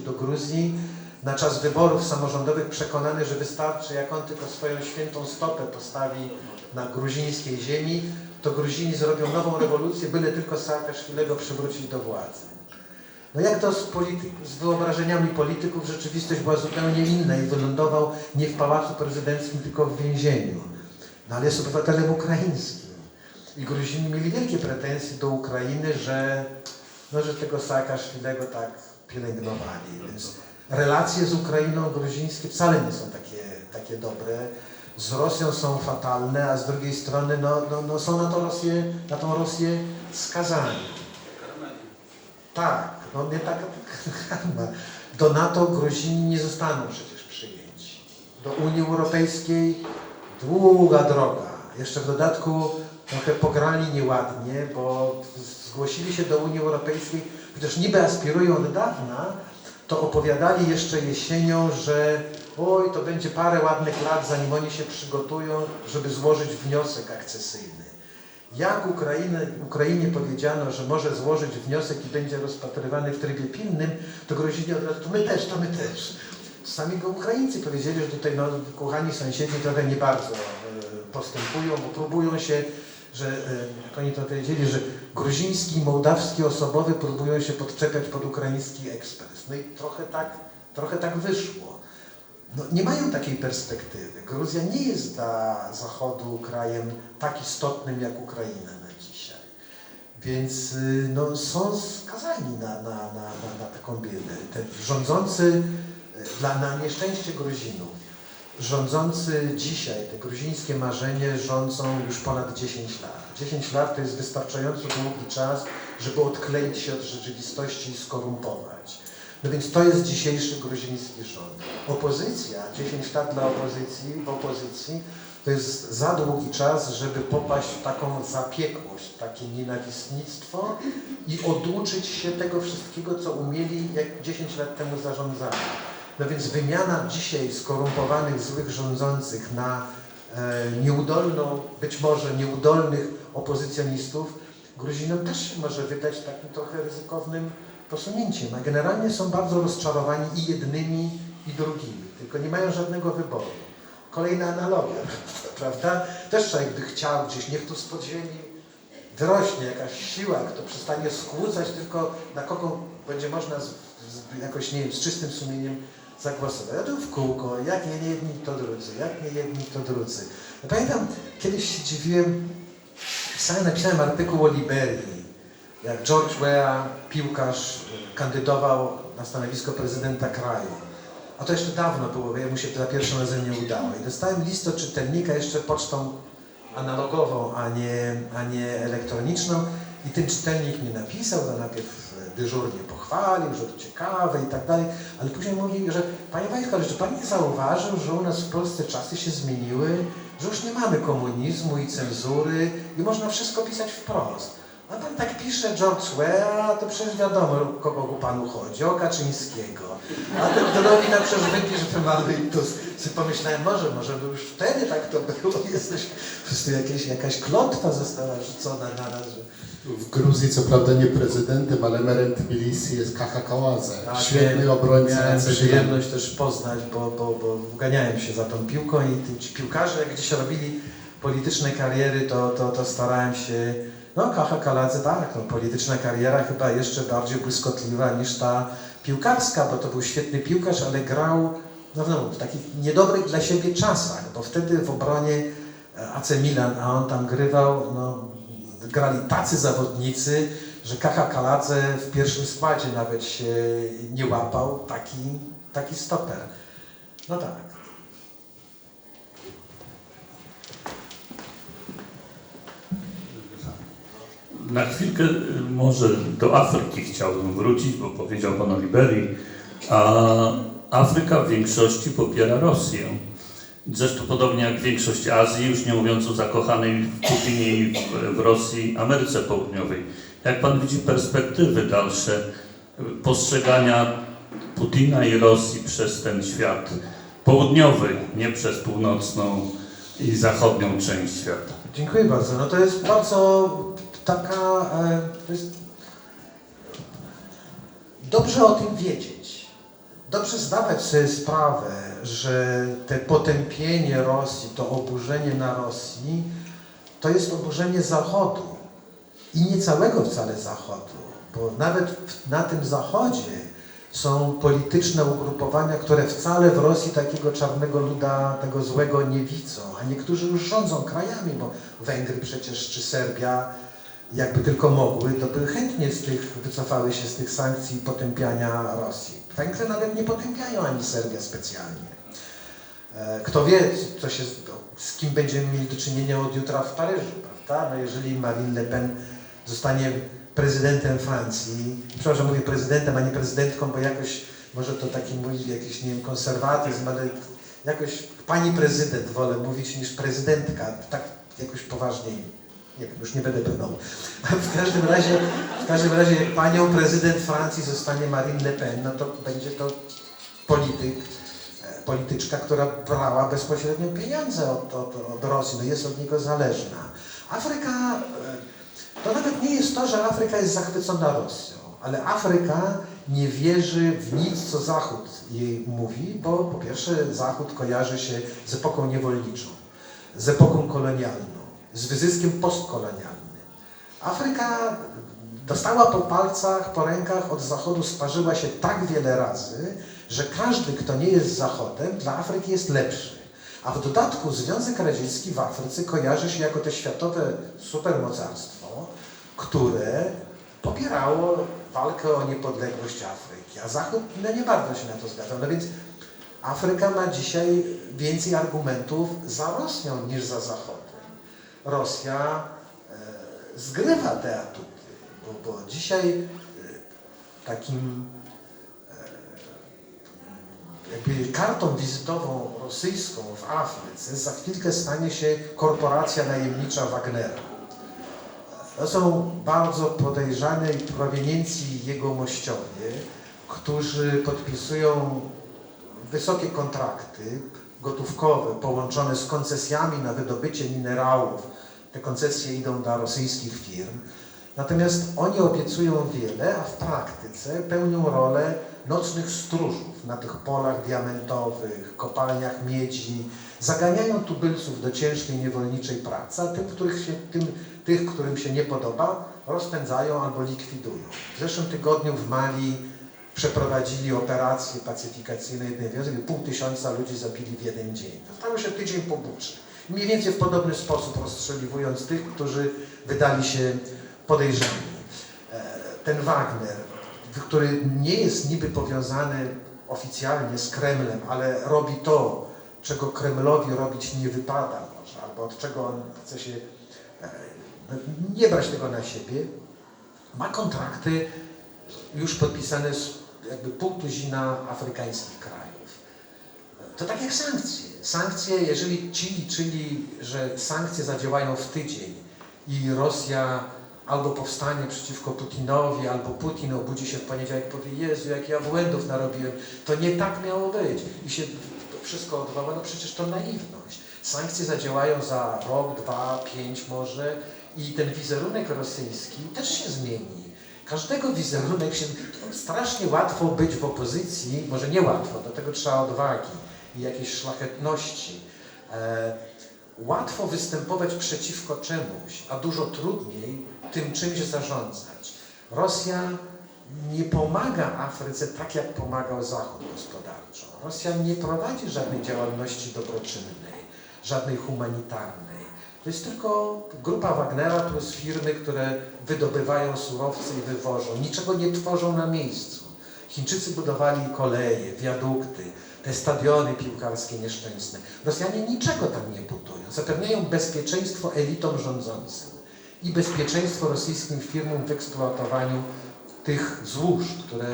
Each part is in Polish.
do Gruzji na czas wyborów samorządowych przekonany, że wystarczy, jak on tylko swoją świętą stopę postawi na gruzińskiej ziemi, to Gruzini zrobią nową rewolucję, byle tylko Saakaszwilego przywrócić do władzy. No jak to z, z wyobrażeniami polityków, rzeczywistość była zupełnie inna i wylądował nie w pałacu prezydenckim, tylko w więzieniu. No ale jest obywatelem ukraińskim. I Gruzini mieli wielkie pretensje do Ukrainy, że, no, że tego Saakaszwilego tak pielęgnowali. Więc relacje z Ukrainą gruzińskie wcale nie są takie, takie dobre. Z Rosją są fatalne, a z drugiej strony no, no, no są na, to Rosję, na tą Rosję skazani. Tak, no nie taka karma. Do NATO Gruzini nie zostaną przecież przyjęci. Do Unii Europejskiej długa droga. Jeszcze w dodatku trochę pograli nieładnie, bo zgłosili się do Unii Europejskiej, chociaż niby aspirują od dawna, to opowiadali jeszcze jesienią, że oj, to będzie parę ładnych lat, zanim oni się przygotują, żeby złożyć wniosek akcesyjny. Jak Ukrainę, Ukrainie powiedziano, że może złożyć wniosek i będzie rozpatrywany w trybie pilnym, to Gruzini od razu, to my też, to my też. Sami Ukraińcy powiedzieli, że tutaj no, kochani sąsiedzi trochę nie bardzo e, postępują, bo próbują się, że, e, oni to powiedzieli, że gruziński i mołdawski osobowy próbują się podczepiać pod ukraiński ekspres. No i trochę tak, trochę tak wyszło. No, nie mają takiej perspektywy. Gruzja nie jest dla Zachodu krajem tak istotnym jak Ukraina na dzisiaj. Więc y, no, są skazani na, na, na, na, na taką biedę. Ten rządzący, y, dla, na nieszczęście Gruzinów, rządzący dzisiaj, te gruzińskie marzenie rządzą już ponad 10 lat. 10 lat to jest wystarczająco długi czas, żeby odkleić się od rzeczywistości i skorumpować. No więc to jest dzisiejszy gruziński rząd. Opozycja, 10 lat dla opozycji, w opozycji, to jest za długi czas, żeby popaść w taką zapiekłość, takie nienawistnictwo i oduczyć się tego wszystkiego, co umieli, jak 10 lat temu zarządzali. No więc wymiana dzisiaj skorumpowanych, złych rządzących na e, nieudolną, być może nieudolnych opozycjonistów, Gruzinom też się może wydać takim trochę ryzykownym posunięciem, a generalnie są bardzo rozczarowani i jednymi, i drugimi, tylko nie mają żadnego wyboru. Kolejna analogia, prawda? Też człowiek by chciał gdzieś, niech tu z podziemi wyrośnie jakaś siła, kto przestanie skłócać, tylko na kogo będzie można z, z, jakoś, nie wiem, z czystym sumieniem zagłosować. Ja tu w kółko, jak nie jedni, to drudzy, jak nie jedni, to drudzy. Ja pamiętam, kiedyś się dziwiłem, sam napisałem artykuł o Liberii, jak George Weah, piłkarz, kandydował na stanowisko prezydenta kraju. A to jeszcze dawno było, bo mu się to za pierwszym razem nie udało. I dostałem list od czytelnika jeszcze pocztą analogową, a nie, a nie elektroniczną. I ten czytelnik mi napisał, to najpierw dyżurnie pochwalił, że to ciekawe i tak dalej, ale później mówi, że Panie Wojtko, czy Pan nie zauważył, że u nas w Polsce czasy się zmieniły, że już nie mamy komunizmu i cenzury i można wszystko pisać wprost. A pan tak pisze George Weah, to przecież wiadomo, o kogo panu chodzi, o Kaczyńskiego. A ten to nowina przecież wypisz wymały i tu sobie pomyślałem, może, może by już wtedy tak to było, jesteś, po prostu jakieś, jakaś klątwa została rzucona na nas. że- W Gruzji co prawda nie prezydentem, ale merem Tbilisi jest Kacha Kaładze. Tak, Świetny obrońca. Miałem przyjemność też poznać, bo, bo, bo uganiałem się za tą piłką i ci piłkarze, jak gdzieś robili polityczne kariery, to, to, to starałem się, no Kacha Kaladze tak, no, polityczna kariera chyba jeszcze bardziej błyskotliwa niż ta piłkarska, bo to był świetny piłkarz, ale grał no, no, w takich niedobrych dla siebie czasach, bo wtedy w obronie e, AC Milan, a on tam grywał, no, grali tacy zawodnicy, że Kacha Kaladze w pierwszym składzie nawet się nie łapał, taki, taki stoper. No tak. Na chwilkę y, może do Afryki chciałbym wrócić, bo powiedział Pan o Liberii, a Afryka w większości popiera Rosję. Zresztą podobnie jak większość Azji, już nie mówiąc o zakochanej w Putinie i w, Rosji, Ameryce Południowej. Jak Pan widzi perspektywy dalsze y, postrzegania Putina i Rosji przez ten świat południowy, nie przez północną i zachodnią część świata? Dziękuję bardzo. No to jest bardzo taka, e, to jest dobrze o tym wiedzieć. dobrze zdawać sobie sprawę, że te potępienie Rosji, to oburzenie na Rosji, to jest oburzenie Zachodu. I nie całego wcale Zachodu, bo nawet na tym Zachodzie są polityczne ugrupowania, które wcale w Rosji takiego czarnego luda, tego złego nie widzą, a niektórzy już rządzą krajami, bo Węgry przecież czy Serbia, jakby tylko mogły, to by chętnie z tych, wycofały się z tych sankcji potępiania Rosji. Węgry nawet nie potępiają ani Serbia specjalnie. E, Kto wie, co się, z kim będziemy mieli do czynienia od jutra w Paryżu, prawda? No jeżeli Marine Le Pen zostanie prezydentem Francji, przepraszam, mówię prezydentem, a nie prezydentką, bo jakoś, może to taki mój jakiś, nie wiem, konserwatyzm, ale jakoś pani prezydent wolę mówić niż prezydentka, tak jakoś poważniej, nie wiem, już nie będę brnął. W każdym razie, w każdym razie panią prezydent Francji zostanie Marine Le Pen, no to będzie to polityk, e, polityczka, która brała bezpośrednio pieniądze od, od, od Rosji, no jest od niego zależna. Afryka, e, to nawet nie jest to, że Afryka jest zachwycona Rosją, ale Afryka nie wierzy w nic, co Zachód jej mówi, bo po pierwsze Zachód kojarzy się z epoką niewolniczą, z epoką kolonialną, z wyzyskiem postkolonialnym. Afryka dostała po palcach, po rękach od Zachodu, sparzyła się tak wiele razy, że każdy, kto nie jest Zachodem, dla Afryki jest lepszy. A w dodatku Związek Radziecki w Afryce kojarzy się jako to światowe supermocarstwo, które popierało walkę o niepodległość Afryki. A Zachód no nie bardzo się na to zgadzał. No więc Afryka ma dzisiaj więcej argumentów za Rosją niż za Zachodem. Rosja e, zgrywa te atuty, bo, bo dzisiaj e, takim e, jakby kartą wizytową rosyjską w Afryce za chwilkę stanie się korporacja najemnicza Wagnera. To są bardzo podejrzane i proweniencji jegomościowie, którzy podpisują wysokie kontrakty gotówkowe połączone z koncesjami na wydobycie minerałów. Te koncesje idą dla rosyjskich firm. Natomiast oni obiecują wiele, a w praktyce pełnią rolę nocnych stróżów na tych polach diamentowych, kopalniach miedzi. Zaganiają tubylców do ciężkiej niewolniczej pracy, a tym, których się, tym, tych, którym się nie podoba, rozpędzają albo likwidują. W zeszłym tygodniu w Mali przeprowadzili operację pacyfikacyjną jednej wioski, pół tysiąca ludzi zabili w jeden dzień. To stało się tydzień po buczy. Mniej więcej w podobny sposób rozstrzeliwując tych, którzy wydali się podejrzani. E, Ten Wagner, który nie jest niby powiązany oficjalnie z Kremlem, ale robi to, czego Kremlowi robić nie wypada może, albo od czego on chce się e, no, nie brać tego na siebie, ma kontrakty już podpisane z jakby pół tuzina afrykańskich krajów. To tak jak sankcje. Sankcje, jeżeli ci liczyli, że sankcje zadziałają w tydzień i Rosja albo powstanie przeciwko Putinowi, albo Putin obudzi się w poniedziałek i powie, Jezu, jak ja błędów narobiłem, to nie tak miało być. I się wszystko odwoła, no przecież to naiwność. Sankcje zadziałają za rok, dwa, pięć może i ten wizerunek rosyjski też się zmieni. Każdego wizerunek się... Strasznie łatwo być w opozycji, może nie łatwo, do tego trzeba odwagi i jakiejś szlachetności. E, łatwo występować przeciwko czemuś, a dużo trudniej tym czymś zarządzać. Rosja nie pomaga Afryce tak, jak pomagał Zachód gospodarczo. Rosja nie prowadzi żadnej działalności dobroczynnej, żadnej humanitarnej. To jest tylko grupa Wagnera plus firmy, które wydobywają surowce i wywożą. Niczego nie tworzą na miejscu. Chińczycy budowali koleje, wiadukty, te stadiony piłkarskie nieszczęsne. Rosjanie niczego tam nie budują. Zapewniają bezpieczeństwo elitom rządzącym i bezpieczeństwo rosyjskim firmom w eksploatowaniu tych złóż, które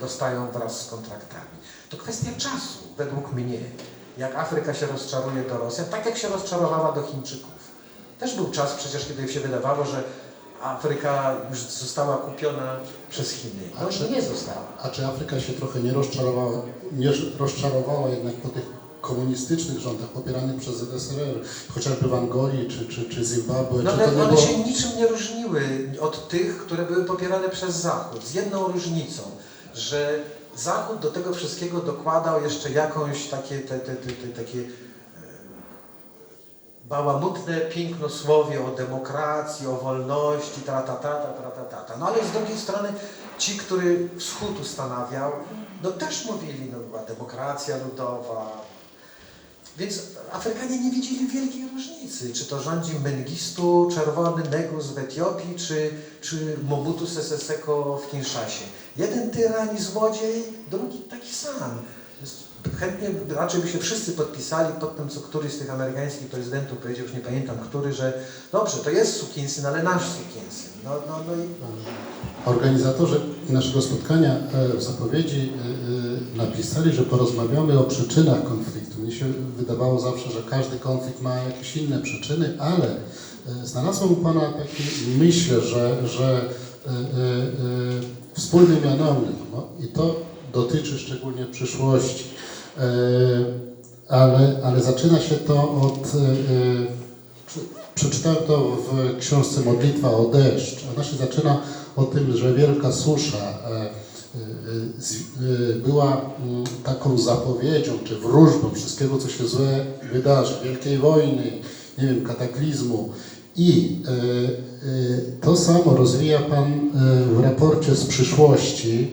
dostają wraz z kontraktami. To kwestia czasu, według mnie, jak Afryka się rozczaruje do Rosjan, tak jak się rozczarowała do Chińczyków. Też był czas przecież, kiedy się wydawało, że Afryka już została kupiona przez Chiny. No A czy- nie została. A czy Afryka się trochę nie rozczarowała, nie rozczarowała jednak po tych komunistycznych rządach popieranych przez ZSRR, chociażby w Angolii czy, czy, czy Zimbabwe? No ale one było... się niczym nie różniły od tych, które były popierane przez Zachód. Z jedną różnicą, że Zachód do tego wszystkiego dokładał jeszcze jakąś takie, te, te, te, te takie e, bałamutne pięknosłowie o demokracji, o wolności, ta, ta, ta, ta, ta, ta, ta. No ale z drugiej strony ci, który wschód ustanawiał, no też mówili, no była demokracja ludowa, więc Afrykanie nie widzieli wielkiej różnicy, czy to rządzi Mengistu, czerwony Negus w Etiopii, czy, czy Mobutu Sese Seko w Kinszasie. Jeden tyran i złodziej, drugi taki sam. Chętnie, raczej by się wszyscy podpisali pod tym, co któryś z tych amerykańskich prezydentów powiedział, już nie pamiętam który, że dobrze, to jest sukinsyn, ale nasz sukinsyn. No, no, no i Organizatorzy naszego spotkania e, w zapowiedzi e, e, napisali, że porozmawiamy o przyczynach konfliktu. Się wydawało zawsze, że każdy konflikt ma jakieś inne przyczyny, ale e, znalazłem u Pana taki, myślę, że, że e, e, wspólny mianownik no, i to dotyczy szczególnie przyszłości. Ale, ale zaczyna się to od. Prze- Przeczytałem to w książce Modlitwa o deszcz. Ona się zaczyna o tym, że wielka susza była mm, taką zapowiedzią czy wróżbą wszystkiego, co się złe wydarzy. Wielkiej wojny, nie wiem, kataklizmu. I to samo rozwija Pan w raporcie z przyszłości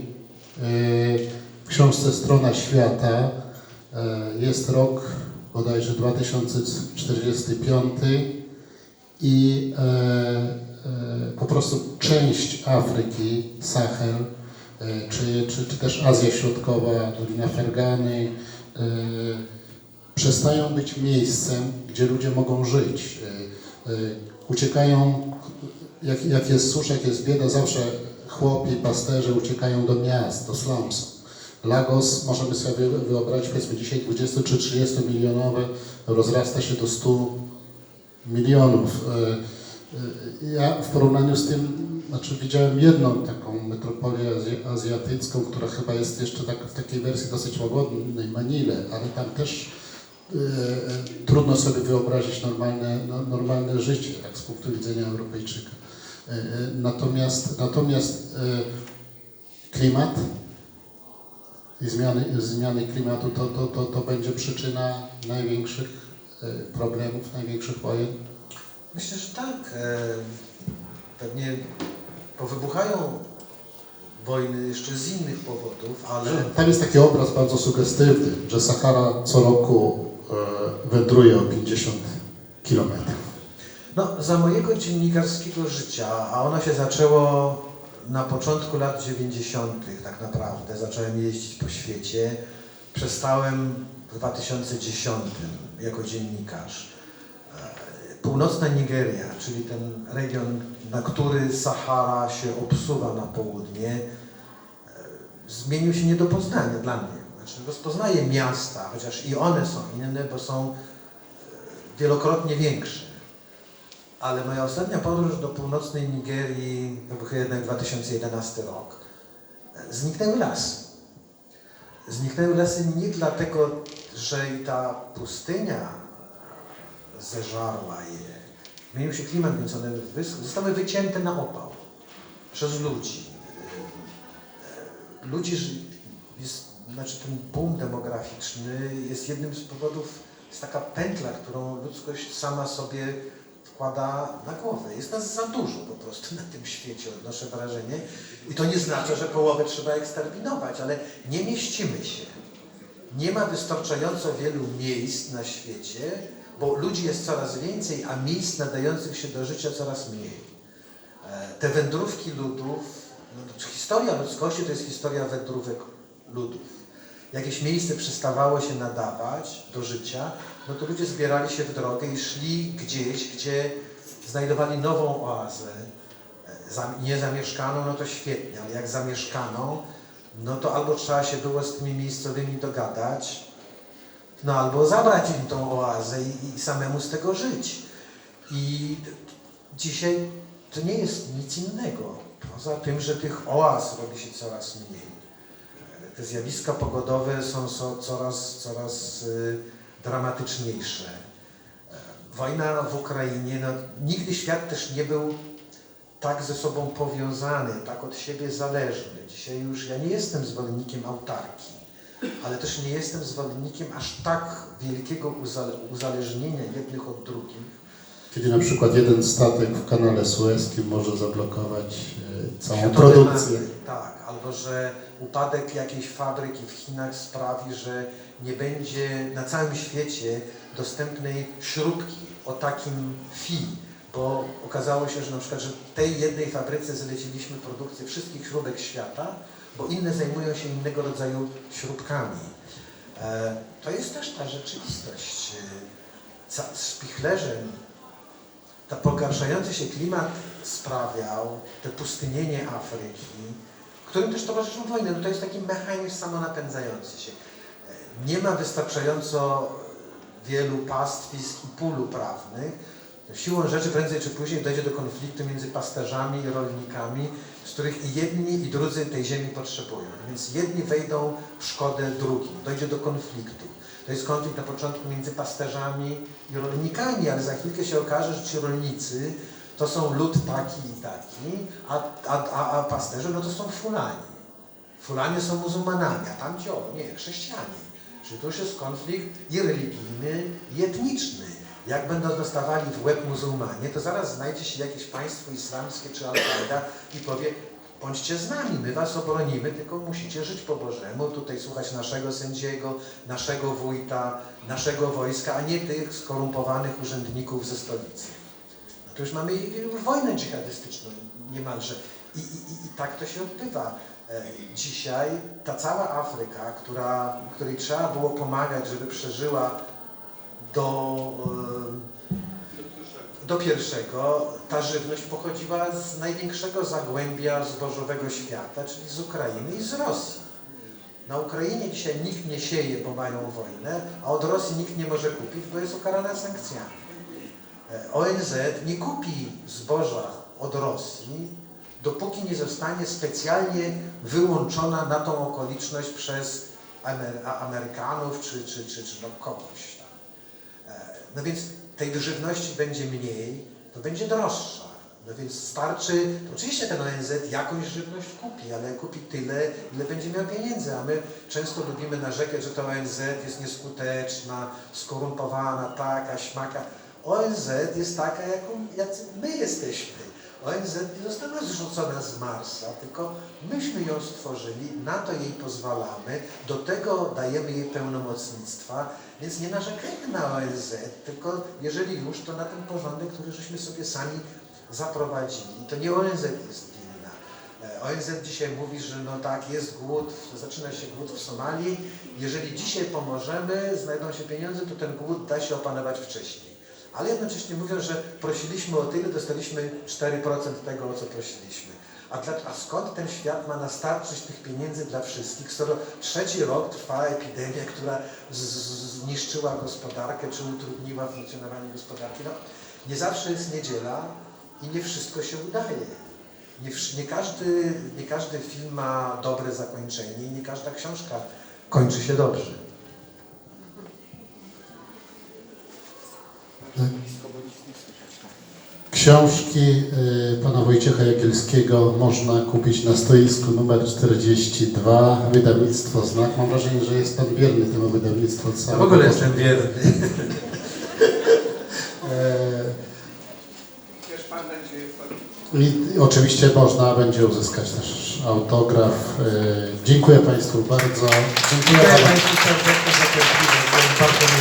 w książce Strona Świata. Jest rok bodajże 2045 i po prostu część Afryki, Sahel, czy, czy, czy też Azja Środkowa, Dolina Fergany, e, przestają być miejscem, gdzie ludzie mogą żyć. E, e, uciekają, jak, jak jest susza, jak jest bieda, zawsze chłopi, pasterze uciekają do miast, do slumsów. Lagos, możemy sobie wyobrazić, powiedzmy dzisiaj 20 czy 30 milionowe, rozrasta się do 100 milionów. E, e, Ja w porównaniu z tym, znaczy widziałem jedną taką metropolię azja- azjatycką, która chyba jest jeszcze tak, w takiej wersji dosyć łagodnej, Manile, ale tam też e, trudno sobie wyobrazić normalne, no, normalne życie, tak z punktu widzenia Europejczyka. E, Natomiast, natomiast e, klimat i zmiany, zmiany klimatu to, to, to, to będzie przyczyna największych problemów, największych wojen. Myślę, że tak. E, Pewnie powybuchają wojny jeszcze z innych powodów, ale Tam jest taki obraz bardzo sugestywny, że Sahara co roku e, wędruje o 50 kilometrów. no, za mojego dziennikarskiego życia, a ono się zaczęło na początku lat 90. tak naprawdę, zacząłem jeździć po świecie. Przestałem w 2010 jako dziennikarz. E, Północna Nigeria, czyli ten region, na który Sahara się obsuwa na południe, zmienił się nie do poznania dla mnie. Znaczy, rozpoznaję miasta, chociaż i one są inne, bo są e, wielokrotnie większe. Ale moja ostatnia podróż do północnej Nigerii, to był jednak 2011 rok, e, zniknęły lasy. Zniknęły lasy nie dlatego, że i ta pustynia zeżarła je. Zmienił się klimat, więc one zostały wycięte na opał przez ludzi ludzi, ży- jest, znaczy ten boom demograficzny jest jednym z powodów, jest taka pętla, którą ludzkość sama sobie wkłada na głowę. Jest nas za dużo po prostu na tym świecie, odnoszę wrażenie. I to nie znaczy, że połowę trzeba eksterminować, ale nie mieścimy się. Nie ma wystarczająco wielu miejsc na świecie, bo ludzi jest coraz więcej, a miejsc nadających się do życia coraz mniej. E, Te wędrówki ludów, no, to historia ludzkości to jest historia wędrówek ludów. Jakieś miejsce przestawało się nadawać do życia, no to ludzie zbierali się w drogę i szli gdzieś, gdzie znajdowali nową oazę. E, Za- Niezamieszkaną, no to świetnie, ale jak zamieszkaną, no to albo trzeba się było z tymi miejscowymi dogadać, no albo zabrać im tą oazę i, i samemu z tego żyć. I dzisiaj to nie jest nic innego. Poza tym, że tych oaz robi się coraz mniej. Te zjawiska pogodowe są, są coraz, coraz y, dramatyczniejsze. Wojna w Ukrainie, no, nigdy świat też nie był tak ze sobą powiązany, tak od siebie zależny. Dzisiaj już ja nie jestem zwolennikiem autarki, ale też nie jestem zwolennikiem aż tak wielkiego uzale- uzależnienia jednych od drugich. Kiedy na przykład jeden statek w kanale sueskim może zablokować e, całą produkcję. Tak, albo że upadek jakiejś fabryki w Chinach sprawi, że nie będzie na całym świecie dostępnej śrubki o takim fi, bo okazało się, że na przykład, że w tej jednej fabryce zleciliśmy produkcję wszystkich śrubek świata, bo inne zajmują się innego rodzaju śrubkami. E, to jest też ta rzeczywistość. Ca- Spichlerzem ta pogarszający się klimat sprawiał, te pustynienie Afryki, którym też towarzyszą wojny. No to jest taki mechanizm samonapędzający się. E, Nie ma wystarczająco wielu pastwisk i pól prawnych. Siłą rzeczy prędzej czy później dojdzie do konfliktu między pasterzami i rolnikami, z których i jedni i drudzy tej ziemi potrzebują. Więc jedni wejdą w szkodę drugim, dojdzie do konfliktu. To jest konflikt na początku między pasterzami i rolnikami, ale za chwilkę się okaże, że ci rolnicy to są lud taki i taki, a, a, a, a pasterze no to są fulani. Fulanie są muzułmanami, a tamci o, nie, chrześcijanie. Czyli to już jest konflikt i religijny, i etniczny. Jak będą dostawali w łeb muzułmanie, to zaraz znajdzie się jakieś państwo islamskie czy Al-Kaida i powie, bądźcie z nami, my was obronimy, tylko musicie żyć po Bożemu, tutaj słuchać naszego sędziego, naszego wójta, naszego wojska, a nie tych skorumpowanych urzędników ze stolicy. No to już mamy wojnę dżihadystyczną niemalże. I, i, i, I tak to się odbywa. E, Dzisiaj ta cała Afryka, która, której trzeba było pomagać, żeby przeżyła do, do pierwszego, ta żywność pochodziła z największego zagłębia zbożowego świata, czyli z Ukrainy i z Rosji. Na Ukrainie dzisiaj nikt nie sieje, bo mają wojnę, a od Rosji nikt nie może kupić, bo jest ukarana sankcjami. E, ONZ nie kupi zboża od Rosji, dopóki nie zostanie specjalnie wyłączona na tą okoliczność przez Amerykanów czy, czy, czy, czy no kogoś No więc tej żywności będzie mniej, to będzie droższa. No więc starczy, to oczywiście ten ONZ jakąś żywność kupi, ale kupi tyle, ile będzie miał pieniędzy, a my często lubimy narzekać, że to ONZ jest nieskuteczna, skorumpowana, taka, śmaka. ONZ jest taka, jaką my jesteśmy. ONZ nie została zrzucona z Marsa, tylko myśmy ją stworzyli, na to jej pozwalamy, do tego dajemy jej pełnomocnictwa, więc nie narzekajmy na ONZ, tylko jeżeli już, to na ten porządek, który żeśmy sobie sami zaprowadzili. To nie ONZ jest winna. E, ONZ dzisiaj mówi, że no tak, jest głód, zaczyna się głód w Somalii. Jeżeli dzisiaj pomożemy, znajdą się pieniądze, to ten głód da się opanować wcześniej. Ale jednocześnie mówią, że prosiliśmy o tyle, dostaliśmy 4% tego, o co prosiliśmy. A, dla, a skąd ten świat ma nastarczyć tych pieniędzy dla wszystkich, skoro trzeci rok trwa epidemia, która zniszczyła gospodarkę, czy utrudniła funkcjonowanie gospodarki? No, nie zawsze jest niedziela i nie wszystko się udaje. Nie, nie, każdy, nie każdy film ma dobre zakończenie i nie każda książka kończy się dobrze. Książki y, pana Wojciecha Jagielskiego można kupić na stoisku numer 42, wydawnictwo Znak. Mam wrażenie, że jest pan wierny temu wydawnictwu Ja w ogóle jestem wierny. E, I oczywiście można będzie uzyskać też autograf. E, Dziękuję Państwu bardzo. Dziękuję Dziękuję bardzo. Państwu serdecznie.